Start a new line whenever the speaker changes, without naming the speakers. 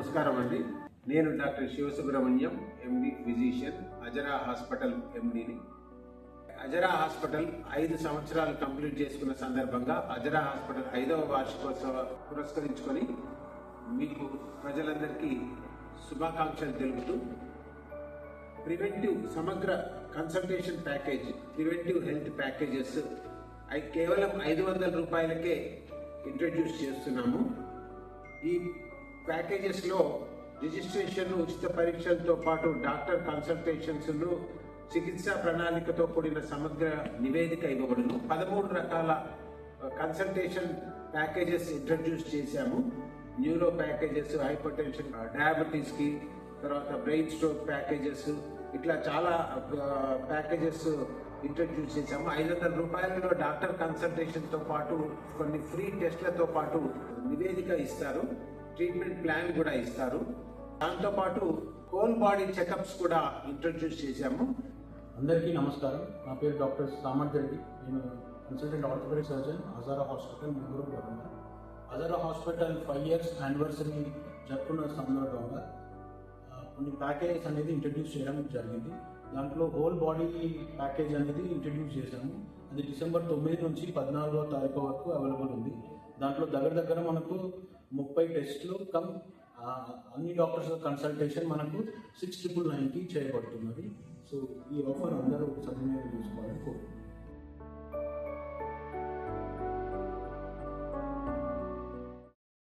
నమస్కారం అండి. నేను doctor Sivasubrahmanyam MD physician Azara hospital ఎండిని Azara hospital ఐదు సంవత్సరాలు కంప్లీట్ చేసుకున్న సందర్భంగా అజరా హాస్పిటల్ ఐదవ వార్షికోత్సవ పురస్కరించుకొని మీకు ప్రజలందరికీ శుభాకాంక్షలు తెలుపుతూ ప్రివెంటివ్ సమగ్ర consultation package preventive health packages కేవలం ఐదు వందల రూపాయలకే ఇంట్రడ్యూస్ చేస్తున్నాము. ఈ ప్యాకేజెస్లో రిజిస్ట్రేషన్ ఉచిత పరీక్షలతో పాటు డాక్టర్ కన్సల్టేషన్స్ను చికిత్సా ప్రణాళికతో కూడిన సమగ్ర నివేదిక ఇవ్వబడును. పదమూడు రకాల కన్సల్టేషన్ ప్యాకేజెస్ ఇంట్రడ్యూస్ చేశాము. న్యూరో ప్యాకేజెస్ హైపర్ టెన్షన్ డయాబెటీస్కి తర్వాత బ్రెయిన్ స్ట్రోక్ ప్యాకేజెస్ ఇట్లా చాలా ప్యాకేజెస్ ఇంట్రడ్యూస్ చేశాము. ఐదు వందల రూపాయలలో డాక్టర్ కన్సల్టేషన్తో పాటు కొన్ని ఫ్రీ టెస్ట్లతో పాటు నివేదిక ఇస్తారు. ట్రీట్మెంట్ ప్లాన్ కూడా ఇస్తారు. దాంతోపాటు హోల్ బాడీ చెకప్స్ కూడా ఇంట్రడ్యూస్ చేశాము.
అందరికీ నమస్కారం. నా పేరు డాక్టర్ సామర్థ్ రెడ్డి. నేను consultant orthopaedic surgeon Hazara hospital ముగ్గురు Hazara hospital five years anniversary జరుపుకున్న సందర్భంగా కొన్ని ప్యాకేజెస్ అనేది ఇంట్రడ్యూస్ చేయడం జరిగింది. దాంట్లో హోల్ బాడీ ప్యాకేజ్ అనేది ఇంట్రడ్యూస్ చేశాము. అది డిసెంబర్ తొమ్మిది నుంచి పద్నాలుగో తారీఖు వరకు అవైలబుల్ ఉంది. దాంట్లో దగ్గర దగ్గర మనకు ముప్పై టెస్ట్లు కమ్ అన్ని డాక్టర్స్ కన్సల్టేషన్ మనకు సిక్స్ ట్రిపుల్ నైన్కి చేయబడుతున్నది. సో ఈ ఆఫర్ అందరూ సద్వినియోగం చేసుకోవాలని కోరుకుంటున్నాను